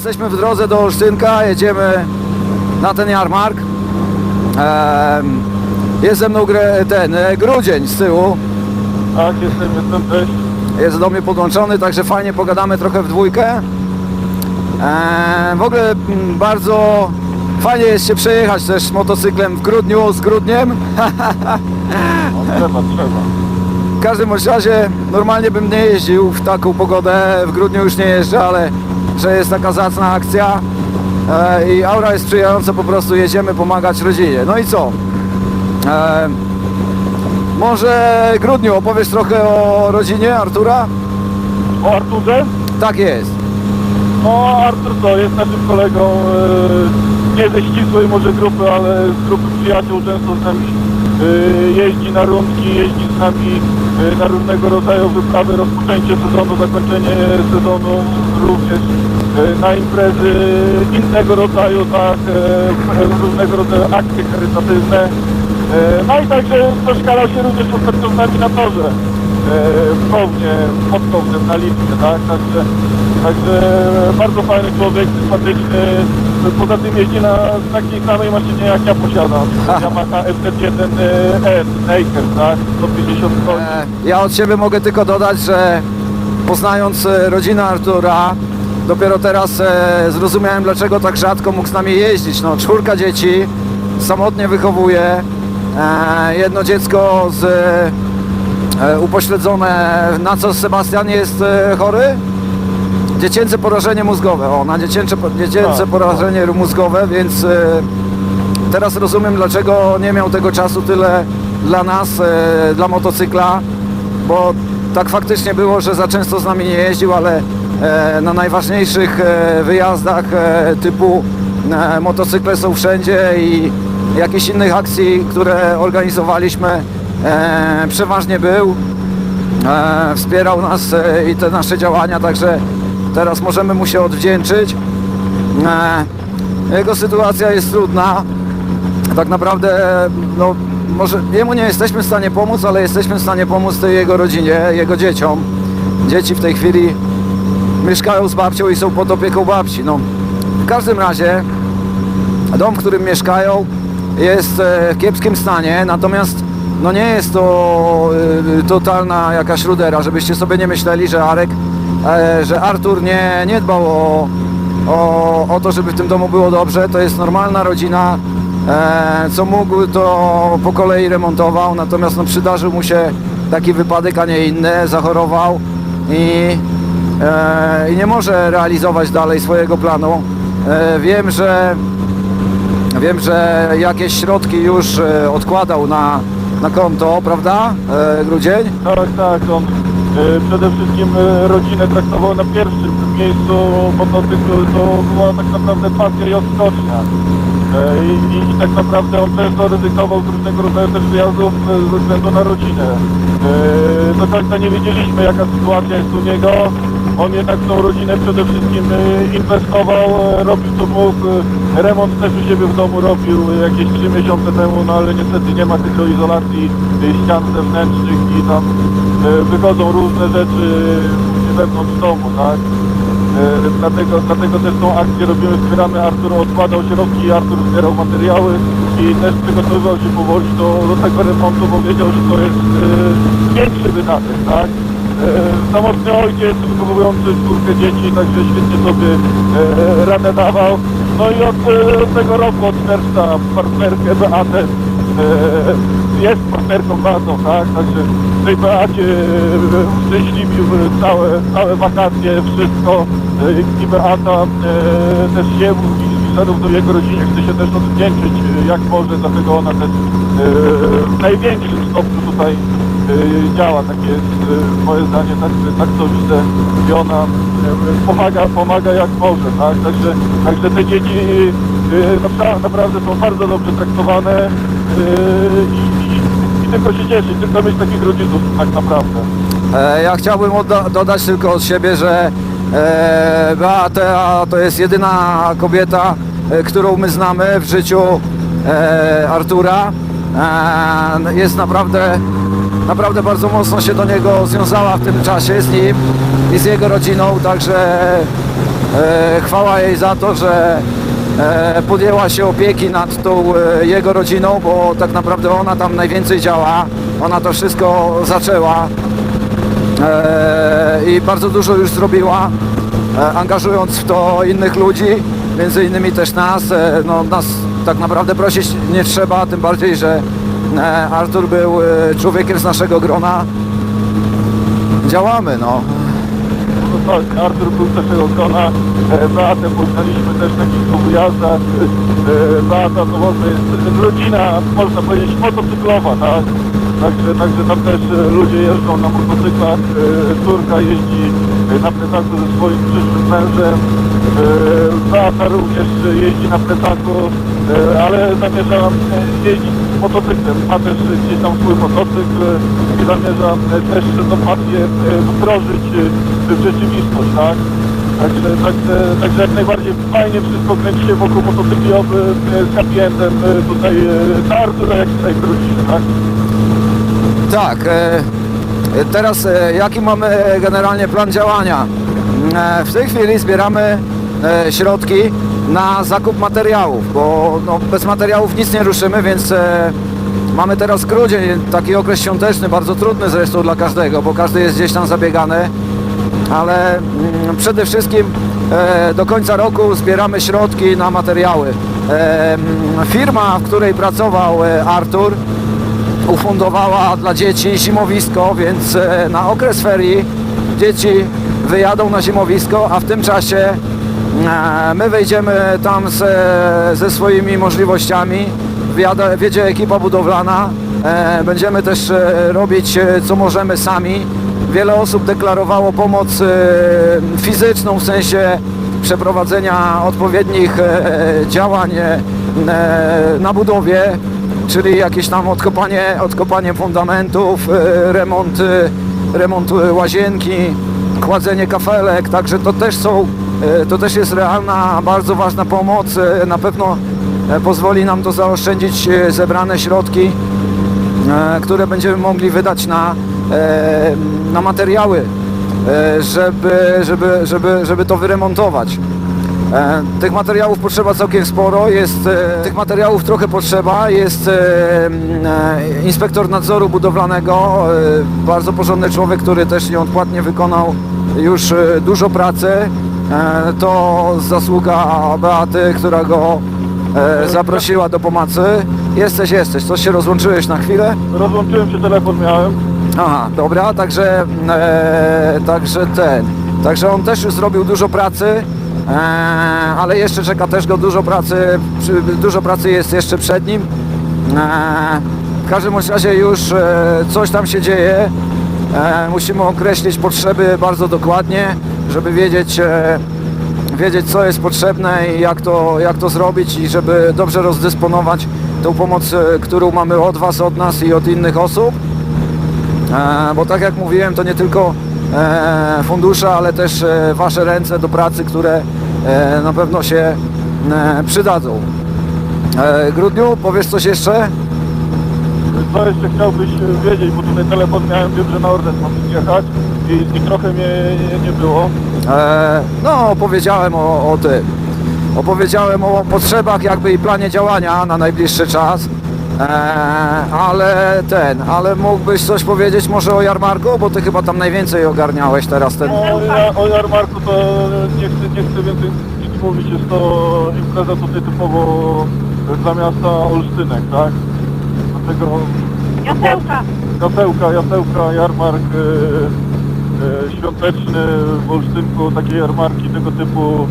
jesteśmy w drodze do Olsztynka, jedziemy na ten jarmark. Jest ze mną ten e, grudzień z tyłu, Tak, jestem, jestem też. jest do mnie podłączony, także fajnie pogadamy trochę w dwójkę. W ogóle mm, bardzo fajnie jest się przejechać też motocyklem w grudniu z grudniem. No, trzeba, trzeba. W każdym razie normalnie bym nie jeździł w taką pogodę, w grudniu już nie jeżdżę, ale że jest taka zacna akcja e, i aura jest sprzyjająca, po prostu jedziemy pomagać rodzinie. No i co? E, może grudniu opowiesz trochę o rodzinie Artura? O Arturze? Tak jest. No Artur to jest naszym kolegą e, nie ze ścisłej może grupy, ale z grupy przyjaciół często z nami jeździ na rundki, jeździ z nami e, na różnego rodzaju wyprawy, rozpoczęcie sezonu, zakończenie sezonu również e, na imprezy innego rodzaju, tak, e, różnego rodzaju akcje charytatywne. E, No i także przeszkalał się również nami na torze e, w Kownie, pod Kownem na Lipnie, tak? Także, także bardzo fajny człowiek, sympatyczny. Poza tym jeździ na takiej samej maszynie jak ja posiadam. Yamaha FZ1R Naker, tak? 150 koni. E, Ja od siebie mogę tylko dodać, że poznając e, rodzinę Artura, dopiero teraz e, zrozumiałem, dlaczego tak rzadko mógł z nami jeździć. No, czwórka dzieci, samotnie wychowuje, e, jedno dziecko z, e, upośledzone, na co Sebastian jest e, chory? Dziecięce porażenie mózgowe, o, na dziecięce, dziecięce Tak. porażenie mózgowe, więc e, teraz rozumiem, dlaczego nie miał tego czasu tyle dla nas, e, dla motocykla, bo tak faktycznie było, że za często z nami nie jeździł, ale e, na najważniejszych wyjazdach typu motocykle są wszędzie i jakichś innych akcji, które organizowaliśmy, przeważnie był. Wspierał nas i te nasze działania, także teraz możemy mu się odwdzięczyć. E, jego sytuacja jest trudna. Tak naprawdę, e, no, może jemu nie jesteśmy w stanie pomóc, ale jesteśmy w stanie pomóc tej jego rodzinie, jego dzieciom. Dzieci w tej chwili mieszkają z babcią i są pod opieką babci. No, w każdym razie dom, w którym mieszkają jest e, w kiepskim stanie, natomiast no nie jest to totalna jakaś rudera, żebyście sobie nie myśleli, że Arek, że Artur nie, nie dbał o, o, o to, żeby w tym domu było dobrze. To jest normalna rodzina, e, co mógł to po kolei remontował, natomiast no, przydarzył mu się taki wypadek, a nie inny, zachorował i, e, i nie może realizować dalej swojego planu. E, wiem, że Wiem, że jakieś środki już e, odkładał na, na konto, prawda? E, Grudzień? Tak, tak, on e, przede wszystkim e, rodzinę traktował na pierwszym miejscu motocyklu, to była tak naprawdę pasja i odskocznia. E, I, i, tak naprawdę on często ryzykował z różnego rodzaju też wyjazdów e, ze względu na rodzinę. E, Do końca nie wiedzieliśmy jaka sytuacja jest u niego. On jednak tą rodzinę przede wszystkim e, inwestował, e, robił co mógł. E, Remont też u siebie w domu robił jakieś 3 miesiące temu, no ale niestety nie ma hydroizolacji e, ścian zewnętrznych i tam wychodzą różne rzeczy wewnątrz domu, tak? Dlatego, dlatego też tą akcję robimy, wspieramy Artur, odkładał środki, Artur zbierał materiały i też przygotowywał się powoli do, do tego remontu, bo wiedział, że to jest większy wydatek, tak? E, Samotny ojciec wychowujący czwórkę dzieci, także świetnie sobie e, radę dawał. No i od e, tego roku, od czerwca partnerkę Beatę jest partnerką bazą, tak? Także tej Beacie uszczęśliwił całe, całe wakacje, wszystko i Beata też i zarówno jego rodzinie chce się też odwdzięczyć jak może, dlatego ona też w największym stopniu tutaj działa, takie jest e, moje zdanie, tak, tak to widzę i ona e, pomaga, pomaga jak może, tak? Także, także te dzieci e, napra- naprawdę są bardzo dobrze traktowane i, i, i tylko się cieszyć, tylko mieć takich rodziców tak naprawdę. E, Ja chciałbym dodać tylko od siebie, że e, Beata to jest jedyna kobieta, e, którą my znamy w życiu Artura. Jest naprawdę, naprawdę bardzo mocno się do niego związała w tym czasie z nim i z jego rodziną, także E, chwała jej za to, że e, podjęła się opieki nad tą e, jego rodziną, bo tak naprawdę ona tam najwięcej działa. Ona to wszystko zaczęła e, i bardzo dużo już zrobiła, e, angażując w to innych ludzi, między innymi też nas. E, no, nas tak naprawdę prosić nie trzeba, tym bardziej, że Artur był e, człowiekiem z naszego grona. Działamy, no. No tak, Artur był z naszego grona, e, Beatę poznaliśmy też na kilku wyjazdach. E, Beata to ogóle jest rodzina, można powiedzieć, motocyklowa, tak? Także, także tam też e, ludzie jeżdżą na motocyklach, e, córka jeździ e, na plecaku ze swoim przyszłym mężem, e, Beata również jeździ na plecaku, e, ale zamierza e, jeździć motocyklem, też gdzieś tam swój motocykl i zamierza e, też tę pasję e, wdrożyć e, w rzeczywistość, tak? Także, także, także jak najbardziej fajnie wszystko kręci się wokół motocykli z happy tutaj Artura jak tutaj wrócimy, tak? Tak, e, teraz jaki mamy generalnie plan działania? W tej chwili zbieramy środki na zakup materiałów, bo no, bez materiałów nic nie ruszymy, więc e, mamy teraz grudzień, taki okres świąteczny, bardzo trudny zresztą dla każdego, bo każdy jest gdzieś tam zabiegany, ale mm, przede wszystkim e, do końca roku zbieramy środki na materiały. E, mm, firma, w której pracował e, Artur, ufundowała dla dzieci zimowisko, więc e, na okres ferii dzieci wyjadą na zimowisko, a w tym czasie my wejdziemy tam ze, ze swoimi możliwościami. Wjada, wiedzie ekipa budowlana. E, Będziemy też e, robić e, co możemy sami. Wiele osób deklarowało pomoc e, fizyczną w sensie przeprowadzenia odpowiednich e, działań e, na budowie czyli jakieś tam odkopanie, odkopanie fundamentów, e, remont, e, remont e, łazienki, kładzenie kafelek, także to też są, e, to też jest realna, bardzo ważna pomoc, e, na pewno e, pozwoli nam to zaoszczędzić e, zebrane środki, e, które będziemy mogli wydać na, e, na materiały, e, żeby, żeby, żeby, żeby to wyremontować. E, Tych materiałów potrzeba całkiem sporo, jest e, tych materiałów trochę potrzeba, jest e, e, inspektor nadzoru budowlanego, e, bardzo porządny człowiek, który też nieodpłatnie wykonał już e, dużo pracy. E, To zasługa Beaty, która go e, zaprosiła do pomocy. Jesteś, jesteś, coś się rozłączyłeś na chwilę? Rozłączyłem się, telefon miałem. Aha, dobra, także, e, także ten. Także on też już zrobił dużo pracy, e, ale jeszcze czeka też go dużo pracy, dużo pracy jest jeszcze przed nim. E, w każdym razie już e, coś tam się dzieje. E, musimy określić potrzeby bardzo dokładnie, żeby wiedzieć, e, wiedzieć co jest potrzebne i jak to, jak to zrobić i żeby dobrze rozdysponować tą pomoc, e, którą mamy od Was, od nas i od innych osób. E, bo tak jak mówiłem, to nie tylko fundusze, ale też Wasze ręce do pracy, które na pewno się przydadzą. Grudniu, powiesz coś jeszcze? Co jeszcze chciałbyś wiedzieć, bo tutaj telefon miałem, wiem, że na Orlen mam jechać i, i trochę mnie nie, było. E, no, opowiedziałem o, o tym. Opowiedziałem o potrzebach jakby i planie działania na najbliższy czas. E, ale ten, ale mógłbyś coś powiedzieć może o jarmarku, bo ty chyba tam najwięcej ogarniałeś teraz ten. O, ja, o jarmarku to nie chcę, nie chcę więcej nic mówić, jest to impreza tutaj typowo dla miasta Olsztynek, tak? Dlatego Jasełka. jasełka, jasełka, jarmark e, e, świąteczny w Olsztynku, takie jarmarki tego typu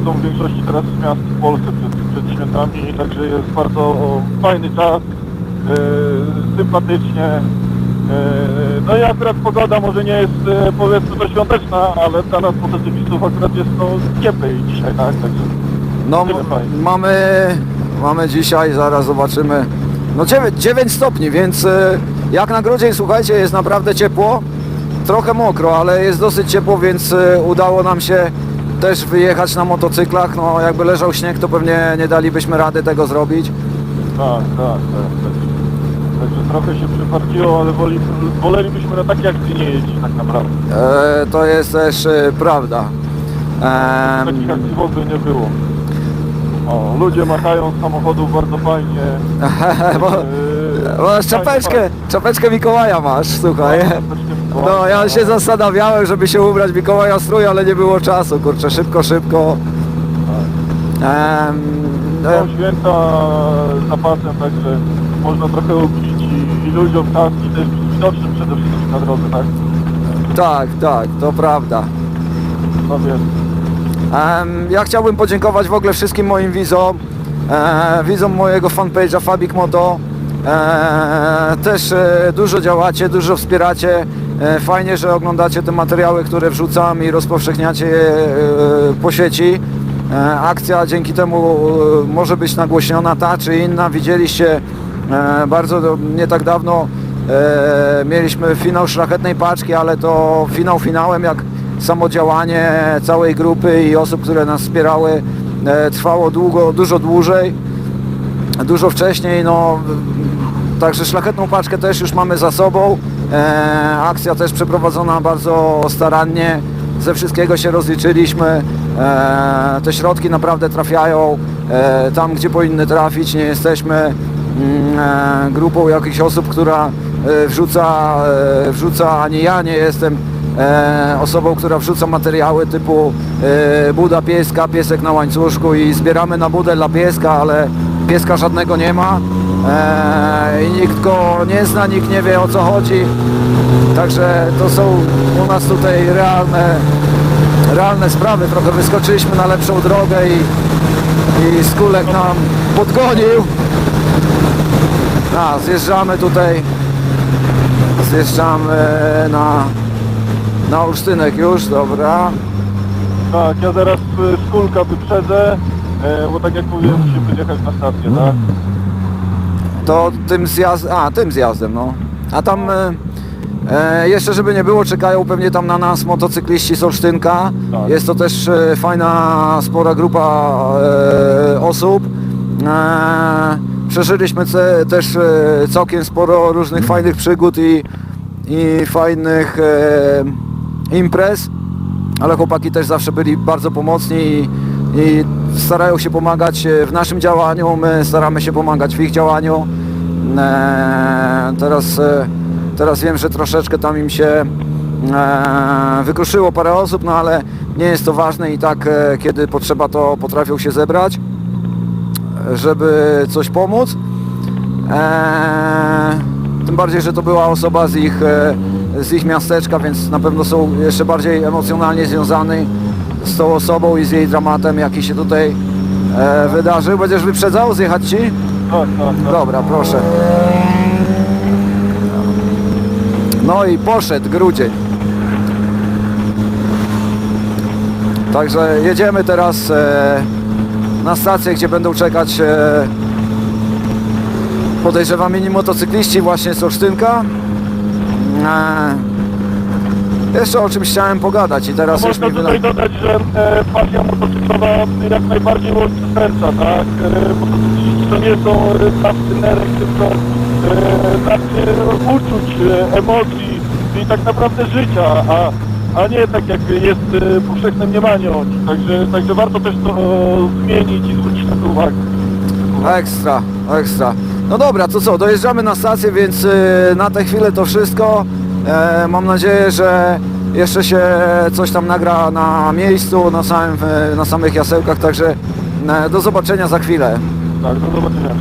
e, są w większości teraz miast w Polsce przed, przed świętami, także jest bardzo fajny czas, e, sympatycznie. E, No i akurat pogoda może nie jest e, powiedzmy to świąteczna, ale dla nas motocyklistów akurat jest to cieplej dzisiaj, tak? Także No mamy, mamy dzisiaj, zaraz zobaczymy, no 9, 9 stopni, więc e, jak na grudzień, słuchajcie, jest naprawdę ciepło, trochę mokro, ale jest dosyć ciepło, więc e, udało nam się też wyjechać na motocyklach, no jakby leżał śnieg, to pewnie nie dalibyśmy rady tego zrobić. Tak, tak, tak. tak. Także trochę się przyparciło, ale woli, wolelibyśmy na takie akcje nie jeździć tak naprawdę. E, to jest też e, prawda. Em, Takich akcji w ogóle nie było. O, ludzie machają z samochodów bardzo fajnie. bo, bo masz czapeczkę, czapeczkę Mikołaja masz, słuchaj. Mikołaja. No ja się zastanawiałem, żeby się ubrać Mikołaja strój, ale nie było czasu, kurczę, szybko, szybko. Są em, święta za pasem, także można trochę ubić i, i ludziom tak, i też widocznym przede wszystkim na drodze, tak? tak, tak, to prawda. No wiem. Ja chciałbym podziękować w ogóle wszystkim moim widzom, e, widzom mojego fanpage'a Fabik Moto. E, też e, dużo działacie, dużo wspieracie. Fajnie, że oglądacie te materiały, które wrzucam i rozpowszechniacie je po sieci. Akcja dzięki temu może być nagłośniona ta czy inna. Widzieliście bardzo nie tak dawno mieliśmy finał szlachetnej paczki, ale to finał finałem jak samo działanie całej grupy i osób, które nas wspierały e, trwało długo, dużo dłużej, dużo wcześniej, no także szlachetną paczkę też już mamy za sobą. E, akcja też przeprowadzona bardzo starannie, ze wszystkiego się rozliczyliśmy. E, te środki naprawdę trafiają tam, gdzie powinny trafić. Nie jesteśmy mm, grupą jakichś osób, która wrzuca, wrzuca, ani ja nie jestem e, osobą, która wrzuca materiały typu e, buda pieska, piesek na łańcuszku i zbieramy na budę dla pieska, ale pieska żadnego nie ma e, i nikt go nie zna, nikt nie wie o co chodzi. Także to są u nas tutaj realne, realne sprawy. Trochę wyskoczyliśmy na lepszą drogę i, i Skulek nam podgonił. A, zjeżdżamy tutaj, zjeżdżamy na, na Olsztynek już, dobra. Tak, ja zaraz y, z kulka wyprzedzę, e, bo tak jak mówiłem, musimy jechać na stację, tak? To tym zjazdem, a tym zjazdem, no. A tam e, e, jeszcze żeby nie było, czekają pewnie tam na nas motocykliści z Olsztynka. Tak. Jest to też e, fajna, spora grupa e, osób. E, przeżyliśmy ce, też e, całkiem sporo różnych fajnych przygód i, i fajnych e, imprez, ale chłopaki też zawsze byli bardzo pomocni i, i starają się pomagać e, w naszym działaniu, my staramy się pomagać w ich działaniu. E, teraz, e, teraz wiem, że troszeczkę tam im się wykruszyło parę osób, no ale nie jest to ważne i tak kiedy potrzeba to potrafią się zebrać, żeby coś pomóc. Tym bardziej, że to była osoba z ich, z ich miasteczka, więc na pewno są jeszcze bardziej emocjonalnie związani z tą osobą i z jej dramatem, jaki się tutaj e, wydarzył. Będziesz wyprzedzał? Zjechać Ci? Dobra, proszę. No i poszedł grudzień. Także jedziemy teraz e, na stację, gdzie będą czekać e, podejrzewam mini motocykliści właśnie z Olsztynka. E, jeszcze o czymś chciałem pogadać i teraz już Można mi tutaj wyda... dodać, że e, pasja motocyklowa jak najbardziej łączy serca, tak? E, motocykliści to nie są e, dawcy nerek, tylko e, dawcy uczuć, e, emocji i tak naprawdę życia, a, a nie tak jak jest e, powszechne mniemanie o nich. Także, także warto też to e, zmienić i zwrócić na to uwagę. Ekstra, ekstra. No dobra, to co, dojeżdżamy na stację, więc y, na tę chwilę to wszystko. E, mam nadzieję, że jeszcze się coś tam nagra na miejscu, na, samym, e, na samych jasełkach, także e, do zobaczenia za chwilę. Tak, do zobaczenia.